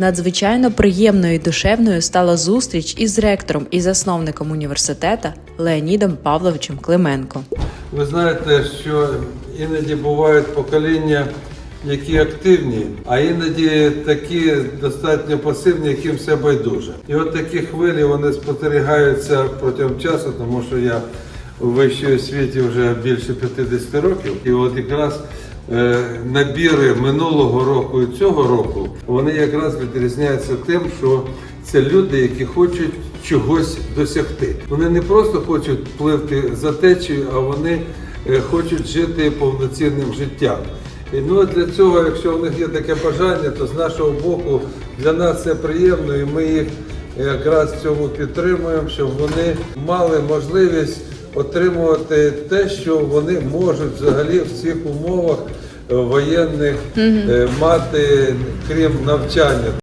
Надзвичайно приємною і душевною стала зустріч із ректором і засновником університета Леонідом Павловичем Клименко. Ви знаєте, що іноді бувають покоління, які активні, а іноді такі достатньо пасивні, яким все байдуже. І от такі хвилі вони спостерігаються протягом часу, тому що я у вищій освіті вже більше 50 років. І от якраз набіри минулого року і цього року вони якраз відрізняються тим, що це люди, які хочуть чогось досягти. Вони не просто хочуть пливти за течією, а вони е, хочуть жити повноцінним життям. І ну для цього, якщо у них є таке бажання, то з нашого боку для нас це приємно, і ми їх якраз в цьому підтримуємо, щоб вони мали можливість отримувати те, що вони можуть взагалі в цих умовах е, воєнних е, мати, крім навчання.